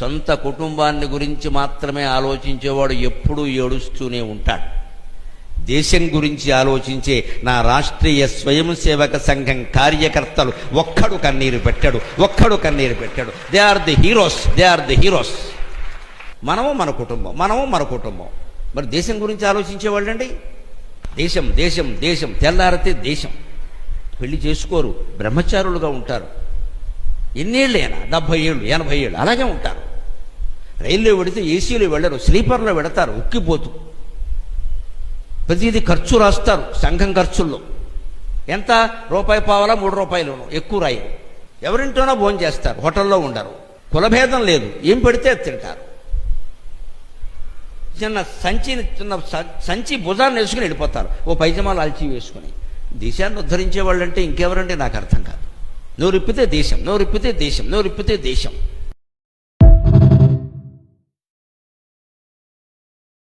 సొంత కుటుంబాన్ని గురించి మాత్రమే ఆలోచించేవాడు ఎప్పుడూ ఏడుస్తూనే ఉంటాడు. దేశం గురించి ఆలోచించే నా రాష్ట్రీయ స్వయం సేవక సంఘం కార్యకర్తలు ఒక్కడు కన్నీరు పెట్టాడు ఒక్కడు కన్నీరు పెట్టాడు. They are the heroes they are the heroes మనము మన కుటుంబం మనము మన కుటుంబం. మరి దేశం గురించి ఆలోచించేవాళ్ళండి దేశం దేశం దేశం తెల్లారితే దేశం. పెళ్ళి చేసుకోరు బ్రహ్మచారులుగా ఉంటారు. ఎన్నేళ్ళైనా డెబ్భై ఏళ్ళు ఎనభై ఏళ్ళు అలాగే ఉంటారు. రైల్లో పెడితే ఏసీలో వెళ్ళరు స్లీపర్లో పెడతారు ఉక్కిపోతూ. ప్రతిదీ ఖర్చు రాస్తారు సంఘం ఖర్చుల్లో. ఎంత? రూపాయి పావాలా మూడు రూపాయలు ఎక్కువ రాయరు. ఎవరింటోనో భోజనం చేస్తారు హోటల్లో ఉండరు. కులభేదం లేదు ఏం పెడితే తింటారు. చిన్న సంచిని చిన్న సంచి భుజాన్ని వేసుకుని వెళ్ళిపోతారు. ఓ పైజమాలు అల్చి వేసుకుని. దేశాన్ని ఉద్ధరించే వాళ్ళంటే ఇంకెవరంటే నాకు అర్థం కాదు. నోరిప్పితే దేశం నోరిప్పితే దేశం నోరిప్పితే దేశం.